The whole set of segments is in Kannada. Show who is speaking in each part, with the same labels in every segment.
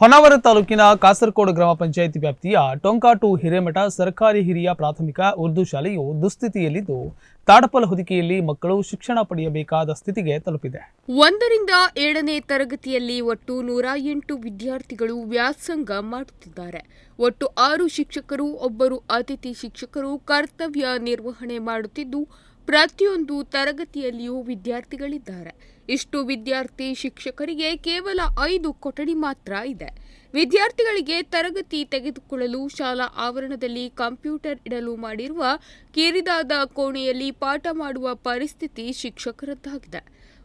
Speaker 1: ಹೊನ್ನಾವರ ತಾಲೂಕಿನ ಕಾಸರಕೋಡು ಗ್ರಾಮ ಪಂಚಾಯಿತಿ ವ್ಯಾಪ್ತಿಯ ಟೊಂಕಾಟು ಹಿರೇಮಠ ಸರ್ಕಾರಿ ಹಿರಿಯ ಪ್ರಾಥಮಿಕ ಉರ್ದು ಶಾಲೆಯು ದುಸ್ಥಿತಿಯಲ್ಲಿದ್ದು, ತಾಡಪಲ ಹೊದಿಕೆಯಲ್ಲಿ ಮಕ್ಕಳು ಶಿಕ್ಷಣ ಪಡೆಯಬೇಕಾದ ಸ್ಥಿತಿಗೆ ತಲುಪಿದೆ.
Speaker 2: ಒಂದರಿಂದ ಏಳನೇ ತರಗತಿಯಲ್ಲಿ ಒಟ್ಟು ನೂರ ಎಂಟು ವಿದ್ಯಾರ್ಥಿಗಳು ವ್ಯಾಸಂಗ ಮಾಡುತ್ತಿದ್ದಾರೆ. ಒಟ್ಟು ಆರು ಶಿಕ್ಷಕರು, ಒಬ್ಬರು ಅತಿಥಿ ಶಿಕ್ಷಕರು ಕರ್ತವ್ಯ ನಿರ್ವಹಣೆ ಮಾಡುತ್ತಿದ್ದು ಪ್ರತಿಯೊಂದು ತರಗತಿಯಲ್ಲಿಯೂ ವಿದ್ಯಾರ್ಥಿಗಳಿದ್ದಾರೆ. ಇಷ್ಟು ವಿದ್ಯಾರ್ಥಿ ಶಿಕ್ಷಕರಿಗೆ ಕೇವಲ ಐದು ಕೊಠಡಿ ಮಾತ್ರ ಇದೆ. ವಿದ್ಯಾರ್ಥಿಗಳಿಗೆ ತರಗತಿ ತೆಗೆದುಕೊಳ್ಳಲು ಶಾಲಾ ಆವರಣದಲ್ಲಿ ಕಂಪ್ಯೂಟರ್ ಇಡಲು ಮಾಡಿರುವ ಕಿರಿದಾದ ಕೋಣೆಯಲ್ಲಿ ಪಾಠ ಮಾಡುವ ಪರಿಸ್ಥಿತಿ ಶಿಕ್ಷಕರದ್ದಾಗಿದೆ.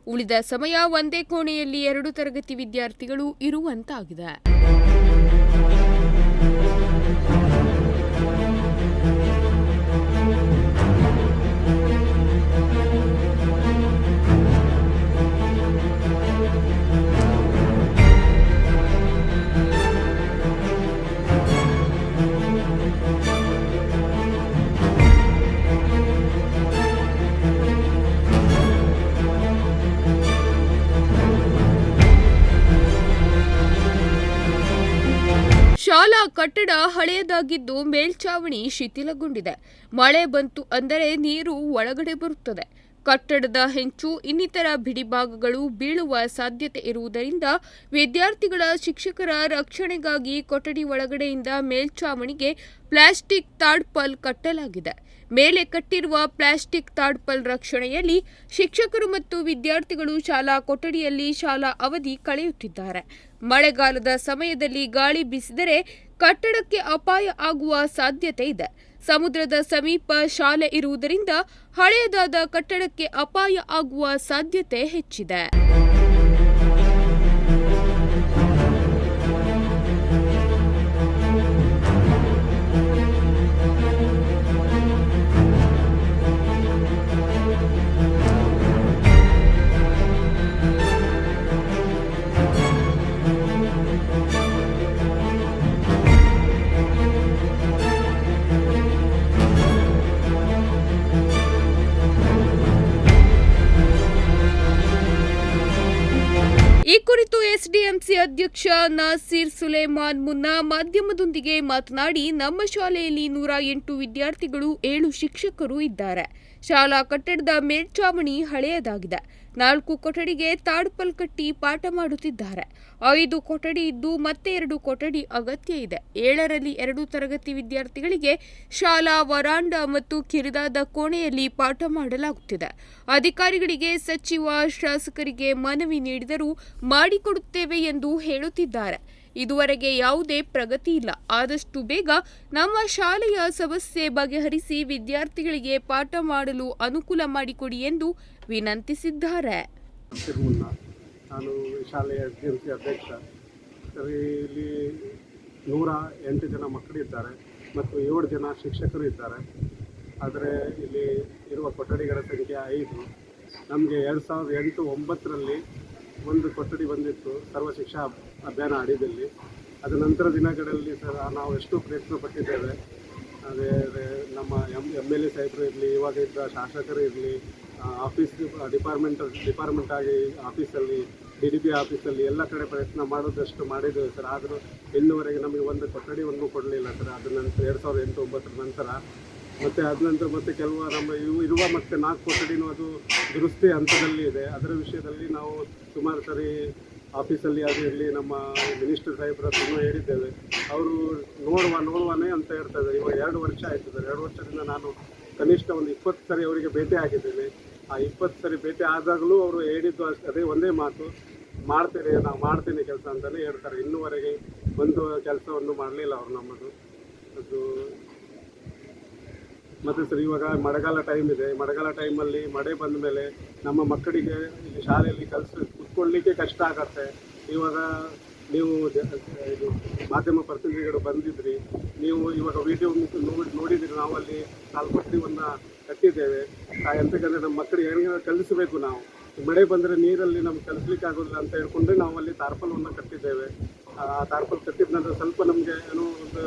Speaker 2: ಉಳಿದ ಸಮಯ ಒಂದೇ ಕೋಣೆಯಲ್ಲಿ ಎರಡು ತರಗತಿ ವಿದ್ಯಾರ್ಥಿಗಳು ಇರುವಂತಾಗಿದೆ. ಶಾಲಾ ಕಟ್ಟಡ ಹಳೆಯದಾಗಿದ್ದು ಮೇಲ್ಛಾವಣಿ ಶಿಥಿಲಗೊಂಡಿದೆ. ಮಳೆ ಬಂತು ಅಂದರೆ ನೀರು ಒಳಗಡೆ ಬರುತ್ತದೆ. ಕಟ್ಟಡದ ಹೆಂಚು, ಇನ್ನಿತರ ಬಿಡಿಭಾಗಗಳು ಬೀಳುವ ಸಾಧ್ಯತೆ ಇರುವುದರಿಂದ ವಿದ್ಯಾರ್ಥಿಗಳ ಶಿಕ್ಷಕರ ರಕ್ಷಣೆಗಾಗಿ ಕೊಠಡಿ ಒಳಗಡೆಯಿಂದ ಮೇಲ್ಛಾವಣಿಗೆ ಪ್ಲಾಸ್ಟಿಕ್ ತಾಡ್ಪಲ್ ಕಟ್ಟಲಾಗಿದೆ. ಮೇಲೆ ಕಟ್ಟಿರುವ ಪ್ಲಾಸ್ಟಿಕ್ ತಾಡ್ಪಲ್ ರಕ್ಷಣೆಯಲ್ಲಿ ಶಿಕ್ಷಕರು ಮತ್ತು ವಿದ್ಯಾರ್ಥಿಗಳು ಶಾಲಾ ಕೊಠಡಿಯಲ್ಲಿ ಶಾಲಾ ಅವಧಿ ಕಳೆಯುತ್ತಿದ್ದಾರೆ. ಮಳೆಗಾಲದ ಸಮಯದಲ್ಲಿ ಗಾಳಿ ಬೀಸಿದರೆ ಕಟ್ಟಡಕ್ಕೆ ಅಪಾಯ ಆಗುವ ಸಾಧ್ಯತೆ ಇದೆ. ಸಮುದ್ರದ ಸಮೀಪ ಶಾಲೆ ಇರುವುದರಿಂದ ಹಳೆಯದಾದ ಕಟ್ಟಡಕ್ಕೆ ಅಪಾಯ ಆಗುವ ಸಾಧ್ಯತೆ ಹೆಚ್ಚಿದೆ. ಎಸ್ಡಿಎಂಸಿ ಅಧ್ಯಕ್ಷ ನಾಸೀರ್ ಸುಲೇಮಾನ್ ಮುನ್ನಾ ಮಾಧ್ಯಮದೊಂದಿಗೆ ಮಾತನಾಡಿ, ನಮ್ಮ ಶಾಲೆಯಲ್ಲಿ ನೂರ ಎಂಟು ವಿದ್ಯಾರ್ಥಿಗಳು, ಏಳು ಶಿಕ್ಷಕರು ಇದ್ದಾರೆ. ಶಾಲಾ ಕಟ್ಟಡದ ಮೇಲ್ಛಾವಣಿ ಹಳೆಯದಾಗಿದೆ. ನಾಲ್ಕು ಕೊಠಡಿಗೆ ತಾಡ್ಪಲ್ ಕಟ್ಟಿ ಪಾಠ ಮಾಡುತ್ತಿದ್ದಾರೆ. ಐದು ಕೊಠಡಿ ಇದ್ದು ಮತ್ತೆ ಎರಡು ಕೊಠಡಿ ಅಗತ್ಯ ಇದೆ. ಏಳರಲ್ಲಿ ಎರಡು ತರಗತಿ ವಿದ್ಯಾರ್ಥಿಗಳಿಗೆ ಶಾಲಾ ವರಾಂಡ ಮತ್ತು ಕಿರಿದಾದ ಕೋಣೆಯಲ್ಲಿ ಪಾಠ ಮಾಡಲಾಗುತ್ತಿದೆ. ಅಧಿಕಾರಿಗಳಿಗೆ ಸಚಿವ, ಶಾಸಕರಿಗೆ ಮನವಿ ನೀಡಿದರೂ ಮಾಡಿಕೊಡುತ್ತೇವೆ ಎಂದು ಹೇಳುತ್ತಿದ್ದಾರೆ. ಇದುವರೆಗೆ ಯಾವುದೇ ಪ್ರಗತಿ ಇಲ್ಲ. ಆದಷ್ಟು ಬೇಗ ನಮ್ಮ ಶಾಲೆಯ ಸಮಸ್ಯೆ ಬಗೆಹರಿಸಿ ವಿದ್ಯಾರ್ಥಿಗಳಿಗೆ ಪಾಠ ಮಾಡಲು ಅನುಕೂಲ ಮಾಡಿಕೊಡಿ ಎಂದು ವಿನಂತಿಸಿದ್ದಾರೆ.
Speaker 3: ನಾನು ಶಾಲೆಯ ಸಿ ಅಧ್ಯಕ್ಷ ಇಲ್ಲಿ ನೂರ ಎಂಟು ಜನ ಮಕ್ಕಳಿದ್ದಾರೆ ಮತ್ತು ಏಳು ಜನ ಶಿಕ್ಷಕರು ಇದ್ದಾರೆ. ಆದರೆ ಇಲ್ಲಿ ಇರುವ ಕೊಠಡಿಗಳ ಸಂಖ್ಯೆ ಐದು. ನಮಗೆ ಎರಡು ಸಾವಿರದ ಎಂಟು ಒಂಬತ್ತರಲ್ಲಿ ಒಂದು ಕೊಠಡಿ ಬಂದಿತ್ತು, ಸರ್ವ ಶಿಕ್ಷಾ ಅಭಿಯಾನ ಅಡಿಯಲ್ಲಿ ಅದ ನಂತರ ದಿನಗಳಲ್ಲಿ ಸರ್ ನಾವು ಎಷ್ಟು ಪ್ರಯತ್ನ ಪಟ್ಟಿದ್ದೇವೆ. ಅದೇ ಅದೇ, ನಮ್ಮ ಎಂ ಎಂ ಎಲ್ ಎ ಸಾಹೇಬರು ಇರಲಿ, ಇವಾಗ ಇದ್ದ ಶಾಸಕರು ಇರಲಿ ಆಫೀಸ್ ಡಿಪಾರ್ಟ್ಮೆಂಟ್ ಡಿಪಾರ್ಟ್ಮೆಂಟ್ ಆಗಿ ಆಫೀಸಲ್ಲಿ, ಡಿ ಡಿ ಪಿ ಆಫೀಸಲ್ಲಿ ಎಲ್ಲ ಕಡೆ ಪ್ರಯತ್ನ ಮಾಡೋದಷ್ಟು ಮಾಡಿದ್ದೇವೆ ಸರ್. ಆದರೂ ಇನ್ನುವರೆಗೆ ನಮಗೆ ಒಂದು ಕೊಠಡಿ ಒಂದು ಕೊಡಲಿಲ್ಲ ಸರ್. ಅದು ನಂತರ ಎರಡು ಸಾವಿರದ ಎಂಟು ಒಂಬತ್ತರ ನಂತರ. ಮತ್ತು ನಂತರ ಮತ್ತೆ ಕೆಲವು ನಮ್ಮ ಇವು ಇರುವ ಮತ್ತು ನಾಲ್ಕು ಕೊಠಡಿನೂ ಅದು ದುರಸ್ತಿ ಹಂತದಲ್ಲಿ ಇದೆ. ಅದರ ವಿಷಯದಲ್ಲಿ ನಾವು ಸುಮಾರು ಸರಿ ಆಫೀಸಲ್ಲಿ ಅದು ಇರಲಿ, ನಮ್ಮ ಮಿನಿಸ್ಟರ್ ಸಾಹೇಬ್ರ ತುಂಬ ಹೇಳಿದ್ದೇವೆ. ಅವರು ನೋಡುವ, ನೋಡುವನೇ ಅಂತ ಹೇಳ್ತಾರೆ ಇವಾಗ ಎರಡು ವರ್ಷ ಆಯಿತು ಸರ್. ಎರಡು ವರ್ಷದಿಂದ ನಾನು ಕನಿಷ್ಠ ಒಂದು ಇಪ್ಪತ್ತು ಸರಿ ಅವರಿಗೆ ಭೇಟಿ ಆಗಿದ್ದೇನೆ. ಆ ಇಪ್ಪತ್ತು ಸರಿ ಭೇಟಿ ಆದಾಗಲೂ ಅವರು ಹೇಳಿದ್ದು ಅದೇ ಒಂದೇ ಮಾತು. ಮಾಡ್ತೇನೆ, ನಾವು ಮಾಡ್ತೇನೆ ಕೆಲಸ ಅಂತಲೇ ಹೇಳ್ತಾರೆ. ಇನ್ನೂವರೆಗೆ ಒಂದು ಕೆಲಸವನ್ನು ಮಾಡಲಿಲ್ಲ ಅವರು ನಮ್ಮದು. ಅದು ಮತ್ತು ಸರ್, ಇವಾಗ ಮಳೆಗಾಲ ಟೈಮ್ ಇದೆ. ಮಳೆಗಾಲ ಟೈಮಲ್ಲಿ ಮಳೆ ಬಂದ ಮೇಲೆ ನಮ್ಮ ಮಕ್ಕಳಿಗೆ ಇಲ್ಲಿ ಶಾಲೆಯಲ್ಲಿ ಕಲಿಸ್, ಕುತ್ಕೊಳ್ಳಿಕ್ಕೆ ಕಷ್ಟ ಆಗತ್ತೆ. ಇವಾಗ ನೀವು ಇದು ಮಾಧ್ಯಮ ಪ್ರತಿನಿಧಿಗಳು ಬಂದಿದ್ರಿ. ನೀವು ಇವಾಗ ವಿಡಿಯೋ ನೋಡಿ ನೋಡಿದ್ರಿ. ಅಲ್ಲಿ ಕಾಲ್ಪಟ್ಟಿವನ್ನು ಕಟ್ಟಿದ್ದೇವೆ. ಎಂತಕ್ಕಂದ್ರೆ ನಮ್ಮ ಮಕ್ಕಳಿಗೆ ಹೆಂಗೆ ಕಲಿಸಬೇಕು ನಾವು. ಮಳೆ ಬಂದರೆ ನೀರಲ್ಲಿ ನಮ್ಗೆ ಕಲಿಸ್ಲಿಕ್ಕೆ ಆಗೋದಿಲ್ಲ ಅಂತ ಹೇಳ್ಕೊಂಡ್ರೆ ನಾವು ಅಲ್ಲಿ ತಾರ್ಪಲವನ್ನು ಕಟ್ಟಿದ್ದೇವೆ. ಆ ತಾರ್ಪಲ್ ಕಟ್ಟಿದ ನಂತರ ಸ್ವಲ್ಪ ನಮಗೆ ಏನೋ ಒಂದು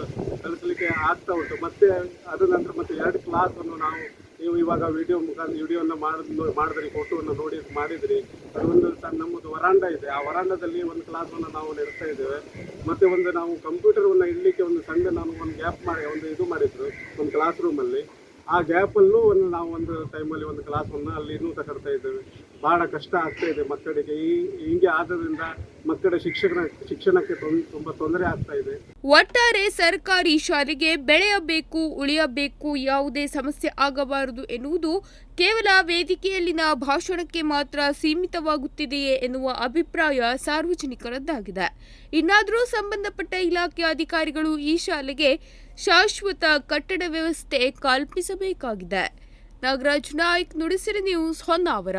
Speaker 3: ಕಲಿಸಲಿಕ್ಕೆ ಆಗ್ತಾ ಉಂಟು. ಮತ್ತೆ ಅದರ ನಂತರ ಮತ್ತೆ ಎರಡು ಕ್ಲಾಸನ್ನು ನಾವು ನೀವು ಇವಾಗ ವಿಡಿಯೋ ಮುಖಾಂತರ ವಿಡಿಯೋನ ಮಾಡಿದ್ ಮಾಡಿದ್ರಿ ಫೋಟೋವನ್ನು ನೋಡಿ ಮಾಡಿದ್ರಿ. ಅದೊಂದು ಸಣ್ಣ ನಮ್ಮದು ವರಾಂಡ ಇದೆ. ಆ ವರಾಂಡದಲ್ಲಿ ಒಂದು ಕ್ಲಾಸನ್ನು ನಾವು ನಡೆಸ್ತಾ ಇದ್ದೇವೆ. ಮತ್ತೆ ಒಂದು ನಾವು ಕಂಪ್ಯೂಟರ್ವನ್ನು ಇಡಲಿಕ್ಕೆ ಒಂದು ಸಣ್ಣ ನಾನು ಒಂದು ಗ್ಯಾಪ್ ಮಾಡಿ, ಒಂದು ಇದು ಮಾಡಿದ್ರು, ಒಂದು ಕ್ಲಾಸ್ ರೂಮಲ್ಲಿ ಆ ಗ್ಯಾಪಲ್ಲೂ ಒಂದು ನಾವು ಒಂದು ಟೈಮಲ್ಲಿ ಒಂದು ಕ್ಲಾಸನ್ನು ಅಲ್ಲಿ ಇನ್ನೂ ತಗೊಳ್ತಾ ಇದ್ದೇವೆ. ಬಹಳ ಕಷ್ಟ ಆಗ್ತಾ ಇದೆ ಮಕ್ಕಳಿಗೆ. ಈ, ಹಿಂಗೆ ಆದ್ರಿಂದ ಮಕ್ಕಳ ಶಿಕ್ಷಣ, ಶಿಕ್ಷಣಕ್ಕೆ ತುಂಬಾ ತೊಂದರೆ ಆಗ್ತಾ ಇದೆ.
Speaker 2: ಒಟ್ಟಾರೆ ಸರ್ಕಾರಿ ಶಾಲೆಗೆ ಬೆಳೆಯಬೇಕು, ಉಳಿಯಬೇಕು, ಯಾವುದೇ ಸಮಸ್ಯೆ ಆಗಬಾರದು ಎನ್ನುವುದು ಕೇವಲ ವೇದಿಕೆಯಲ್ಲಿನ ಭಾಷಣಕ್ಕೆ ಮಾತ್ರ ಸೀಮಿತವಾಗುತ್ತಿದೆಯೇ ಎನ್ನುವ ಅಭಿಪ್ರಾಯ ಸಾರ್ವಜನಿಕರದ್ದಾಗಿದೆ. ಇನ್ನಾದರೂ ಸಂಬಂಧಪಟ್ಟ ಇಲಾಖೆ ಅಧಿಕಾರಿಗಳು ಈ ಶಾಲೆಗೆ ಶಾಶ್ವತ ಕಟ್ಟಡ ವ್ಯವಸ್ಥೆ ಕಲ್ಪಿಸಬೇಕಾಗಿದೆ. ನಾಗರಾಜ್ ನಾಯ್ಕ್, ನುಡಿಸಿರಿ ನ್ಯೂಸ್ ಹೊನ್ನಾವರ.